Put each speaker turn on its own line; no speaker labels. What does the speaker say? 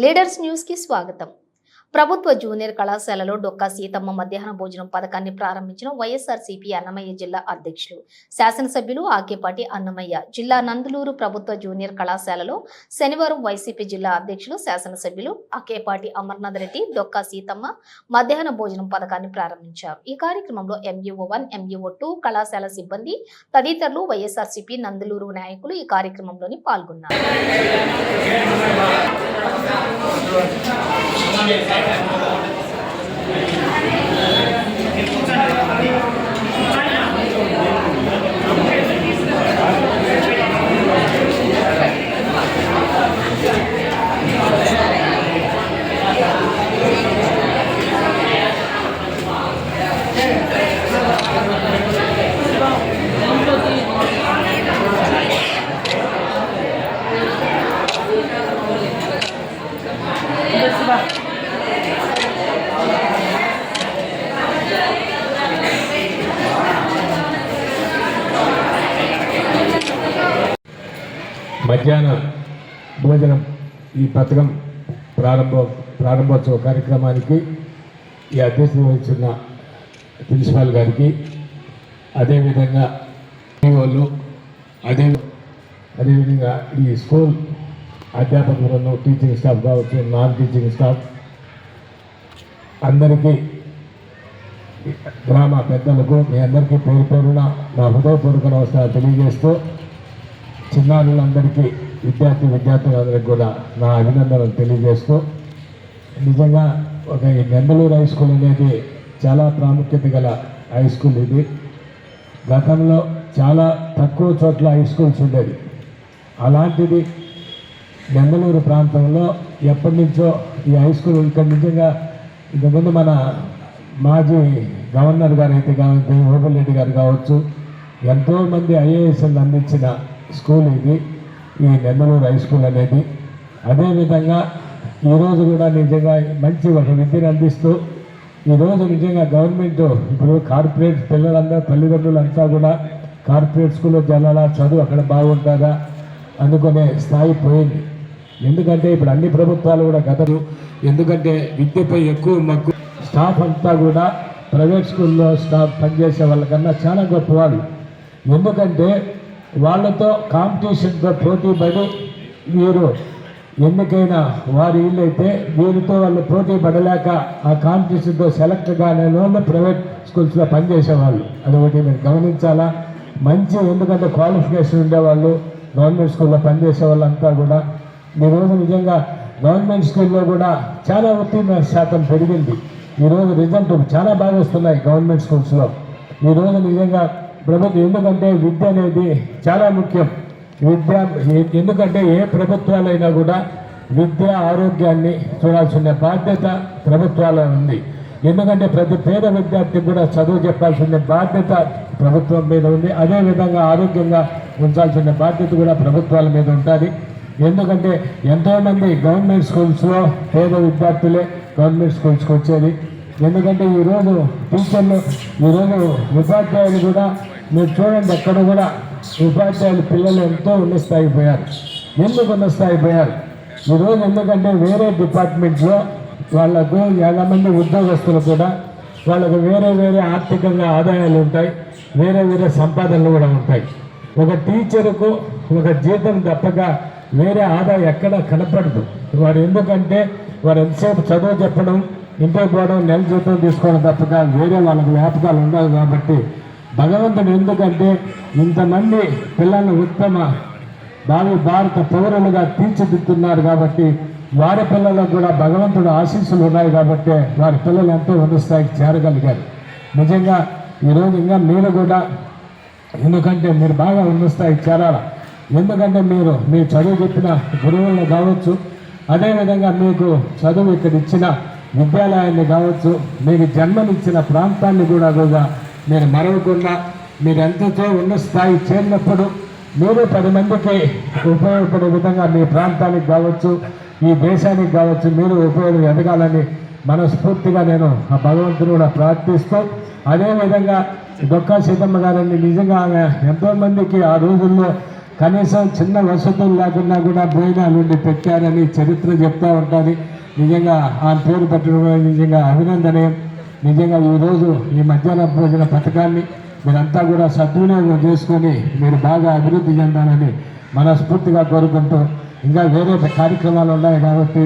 Leaders న్యూస్కి స్వాగతం. ప్రభుత్వ జూనియర్ కళాశాలలో డొక్కా సీతమ్మ మధ్యాహ్న భోజనం పథకాన్ని ప్రారంభించిన వైఎస్ఆర్సీపీ అన్నమయ్య జిల్లా అధ్యక్షులు. శాసనసభ్యులు ఆకేపాటి అన్నమయ్య జిల్లా నందులూరు ప్రభుత్వ జూనియర్ కళాశాలలో శనివారం వైసీపీ జిల్లా అధ్యక్షులు శాసనసభ్యులు ఆకేపాటి అమర్నాథ్ రెడ్డి డొక్కా సీతమ్మ మధ్యాహ్న భోజనం పథకాన్ని ప్రారంభించారు. ఈ కార్యక్రమంలో ఎంఈఓ వన్ ఎంఈఓ టూ కళాశాల సిబ్బంది తదితరులు వైఎస్ఆర్సీపీ నందులూరు నాయకులు ఈ కార్యక్రమంలోని పాల్గొన్నారు.
మధ్యాహ్న భోజనం ఈ పథకం ప్రారంభ ప్రారంభోత్సవ కార్యక్రమానికి ఈ అధ్యక్షత వహించిన ప్రిన్సిపాల్ గారికి అదేవిధంగా వాళ్ళు అదే అదేవిధంగా ఈ స్కూల్ అధ్యాపక బృందం టీచింగ్ స్టాఫ్ కావచ్చు నాన్ టీచింగ్ స్టాఫ్ అందరికీ గ్రామ పెద్దలకు మీ అందరికీ పేరు పేరున నా హృదయపూర్వక నమస్కారం తెలియజేస్తూ చిన్నారులందరికీ విద్యార్థి విద్యార్థులందరికీ కూడా నా అభినందనలు తెలియజేస్తూ నిజంగా ఒక ఈ నెంబలూరు హై స్కూల్ అనేది చాలా ప్రాముఖ్యత గల హై స్కూల్ ఇది. గతంలో చాలా తక్కువ చోట్ల హై స్కూల్స్ ఉండేది అలాంటిది నెంబలూరు ప్రాంతంలో ఎప్పటి నుంచో ఈ హై స్కూల్ ఇక్కడ నిజంగా ఇంతకుముందు మన మాజీ గవర్నర్ గారు అయితే కావచ్చు ఓబల్ రెడ్డి గారు కావచ్చు ఎంతోమంది ఐఏఎస్ఎల్ అందించిన స్కూల్ ఇది ఈ నెందలూరు హై స్కూల్ అనేది. అదేవిధంగా ఈరోజు కూడా నిజంగా మంచి ఒక విద్యను అందిస్తూ ఈరోజు నిజంగా గవర్నమెంట్ ఇప్పుడు కార్పొరేట్ పిల్లలందరూ తల్లిదండ్రులంతా కూడా కార్పొరేట్ స్కూల్లో జల్లాలా చదువు అక్కడ బాగుంటుందా అనుకునే స్థాయి పోయింది. ఎందుకంటే ఇప్పుడు అన్ని ప్రభుత్వాలు కూడా గతలు ఎందుకంటే విద్యపై ఎక్కువ మగ్గు స్టాఫ్ అంతా కూడా ప్రైవేట్ స్కూల్లో స్టాఫ్ పనిచేసే వాళ్ళకన్నా చాలా గొప్పవాళ్ళు. ఎందుకంటే వాళ్ళతో కాంపిటీషన్తో పోటీ పడి వీరు. ఎన్నికైన వారి ఇల్లైతే వీరితో వాళ్ళు పోటీ పడలేక ఆ కాంపిటీషన్తో సెలెక్ట్ కాని వాళ్ళు ప్రైవేట్ స్కూల్స్లో పనిచేసేవాళ్ళు. అది ఒకటి మీరు గమనించాలా? మంచి ఎందుకంటే క్వాలిఫికేషన్ ఉండేవాళ్ళు. గవర్నమెంట్ స్కూల్లో పనిచేసే వాళ్ళంతా కూడా ఈరోజు నిజంగా గవర్నమెంట్ స్కూల్లో కూడా చాలా ఉత్తీర్ణ శాతం పెరిగింది. ఈరోజు రిజల్ట్ చాలా బాగా వస్తున్నాయి గవర్నమెంట్ స్కూల్స్లో. ఈరోజు నిజంగా ప్రభుత్వం ఎందుకంటే విద్య అనేది చాలా ముఖ్యం. విద్య ఎందుకంటే ఏ ప్రభుత్వాలైనా కూడా విద్య ఆరోగ్యాన్ని చూడాల్సిన బాధ్యత ప్రభుత్వాల ఉంది. ఎందుకంటే ప్రతి పేద విద్యార్థికి కూడా చదువు చెప్పాల్సిన బాధ్యత ప్రభుత్వం మీద ఉంది. అదేవిధంగా ఆరోగ్యంగా ఉంచాల్సిన బాధ్యత కూడా ప్రభుత్వాల మీద ఉంటుంది ఎందుకంటే ఎంతోమంది గవర్నమెంట్ స్కూల్స్లో పేద విద్యార్థులే గవర్నమెంట్ స్కూల్స్కి వచ్చేది. ఎందుకంటే ఈరోజు టీచర్లు ఈరోజు ఉపాధ్యాయులు కూడా మీరు చూడండి ఎక్కడ కూడా ఉపాధ్యాయులు పిల్లలు ఎంతో ఉన్న స్థాయికి పోయారు. ఎందుకు ఉన్న స్థాయికి పోయారు? ఈరోజు ఎందుకంటే వేరే డిపార్ట్మెంట్లో వాళ్ళకు చాలామంది ఉద్యోగస్తులు కూడా వాళ్ళకు వేరే వేరే ఆర్థికంగా ఆదాయాలు ఉంటాయి వేరే వేరే సంపాదనలు కూడా ఉంటాయి. ఒక టీచర్కు ఒక జీతం తప్పక వేరే ఆదాయం ఎక్కడ కనపడదు. వారు ఎందుకంటే వారు ఎంతసేపు చదువు చెప్పడం ఇంటికి పోవడం నెల జీతం తీసుకోవడం తప్పక వేరే వాళ్ళకి వ్యాపకాలు ఉండవు కాబట్టి భగవంతుడు ఎందుకంటే ఇంతమంది పిల్లల్ని ఉత్తమ భావి భారత పౌరులుగా తీర్చిదిద్దున్నారు కాబట్టి వారి పిల్లలకు కూడా భగవంతుడు ఆశీస్సులు ఉన్నాయి కాబట్టి వారి పిల్లలు ఎంతో ఉన్న స్థాయికి చేరగలిగారు. నిజంగా ఈరోజు ఇంకా మీరు కూడా ఎందుకంటే మీరు బాగా ఉన్న స్థాయికి చేరాల? ఎందుకంటే మీరు మీ చదువు చెప్పిన గురువులను కావచ్చు అదేవిధంగా మీకు చదువు ఇక్కడ ఇచ్చిన విద్యాలయాన్ని కావచ్చు మీకు జన్మనిచ్చిన ప్రాంతాన్ని కూడా కూడా మీరు మరవకుండా మీరు ఎంతతో ఉన్న స్థాయి చేరినప్పుడు మీరు పది మందికి ఉపయోగపడే విధంగా మీ ప్రాంతానికి కావచ్చు ఈ దేశానికి కావచ్చు మీరు ఉపయోగం ఎదగాలని మనస్ఫూర్తిగా నేను ఆ భగవంతుని కూడా ప్రార్థిస్తూ అదేవిధంగా డొక్కా సీతమ్మ గారిని నిజంగా ఆమె ఎంతో మందికి ఆ రోజుల్లో కనీసం చిన్న వసతులు లేకుండా కూడా భోజనాలు ఉండి పెట్టారని చరిత్ర చెప్తూ ఉంటుంది. నిజంగా ఆ పేరు పెట్టడం నిజంగా అభినందనీయం. నిజంగా ఈరోజు ఈ మధ్యాహ్న భోజన పథకాన్ని మీరంతా కూడా సద్వినియోగం చేసుకొని మీరు బాగా అభివృద్ధి చెందాలని మనస్ఫూర్తిగా కోరుకుంటూ ఇంకా వేరే కార్యక్రమాలు ఉన్నాయి కాబట్టి